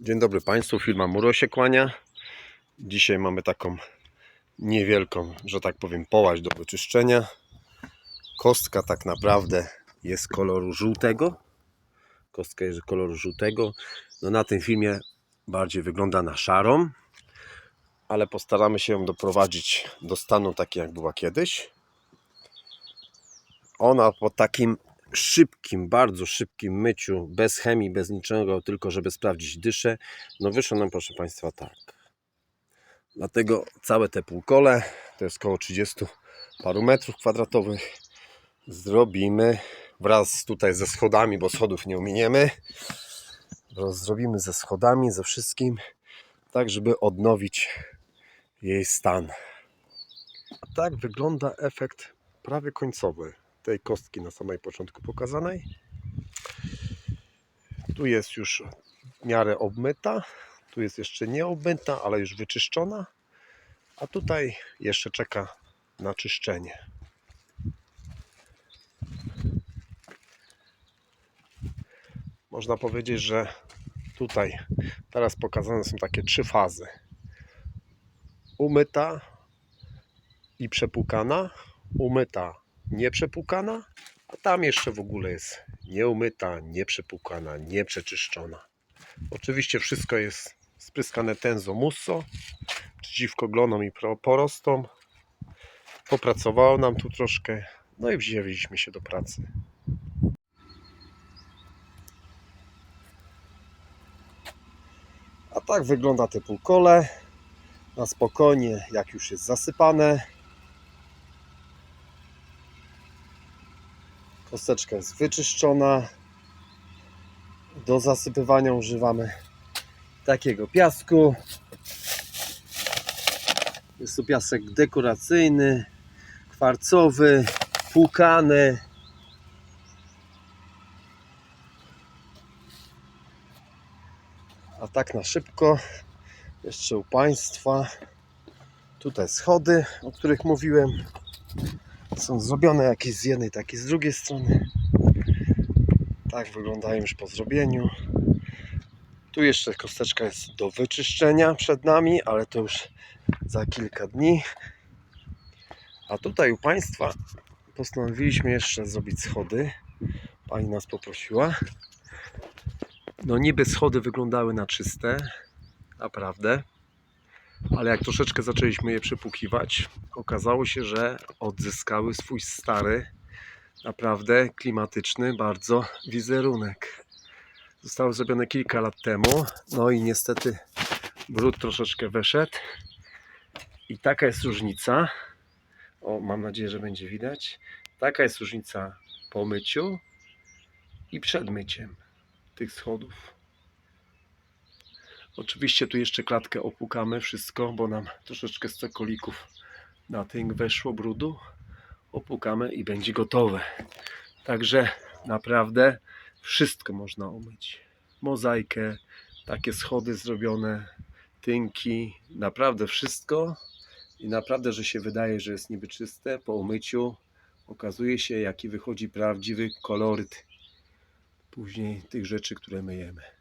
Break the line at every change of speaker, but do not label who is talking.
Dzień dobry Państwu, firma Muro się kłania. Dzisiaj mamy taką niewielką, że tak powiem, połaź do wyczyszczenia. Kostka tak naprawdę jest koloru żółtego. Kostka jest koloru żółtego. No na tym filmie bardziej wygląda na szarą, ale postaramy się ją doprowadzić do stanu takiego jak była kiedyś. Ona po takim szybkim, bardzo szybkim myciu, bez chemii, bez niczego, tylko żeby sprawdzić dyszę, no wyszło nam proszę Państwa tak. Dlatego całe te półkole, to jest około 30 paru metrów kwadratowych, zrobimy wraz tutaj ze schodami, bo schodów nie uminiemy. Wraz Zrobimy ze schodami, ze wszystkim, tak żeby odnowić jej stan. A tak wygląda efekt prawie końcowy tej kostki na samej początku pokazanej. Tu jest już w miarę obmyta, tu jest jeszcze nie obmyta, ale już wyczyszczona, a tutaj jeszcze czeka na czyszczenie. Można powiedzieć, że tutaj teraz pokazane są takie trzy fazy. Umyta i przepłukana, umyta nieprzepłukana, a tam jeszcze w ogóle jest nieumyta, nieprzepłukana, nieprzeczyszczona. Oczywiście wszystko jest spryskane tenzo musso, przeciwko glonom i porostom. Popracowało nam tu troszkę, no i wzięliśmy się do pracy. A tak wygląda te półkole. Na spokojnie, jak już jest zasypane. Kosteczka jest wyczyszczona. Do zasypywania używamy takiego piasku. Jest to piasek dekoracyjny, kwarcowy, płukany. A tak na szybko, jeszcze u Państwa. Tutaj schody, o których mówiłem są zrobione jakieś z jednej, tak i z drugiej strony. Tak wyglądają już po zrobieniu. Tu jeszcze kosteczka jest do wyczyszczenia przed nami, ale to już za kilka dni. A tutaj u Państwa postanowiliśmy jeszcze zrobić schody. Pani nas poprosiła. No niby schody wyglądały na czyste, naprawdę. Ale jak troszeczkę zaczęliśmy je przepłukiwać, okazało się, że odzyskały swój stary, naprawdę klimatyczny bardzo wizerunek. Zostały zrobione kilka lat temu, no i niestety brud troszeczkę weszedł. I taka jest różnica. O, mam nadzieję, że będzie widać. Taka jest różnica po myciu i przed myciem tych schodów. Oczywiście tu jeszcze klatkę opłukamy wszystko, bo nam troszeczkę z cokolików na tynk weszło brudu. Opłukamy i będzie gotowe. Także naprawdę wszystko można umyć. Mozaikę, takie schody zrobione, tynki, naprawdę wszystko. I naprawdę, że się wydaje, że jest niby czyste, po umyciu okazuje się, jaki wychodzi prawdziwy koloryt później tych rzeczy, które myjemy.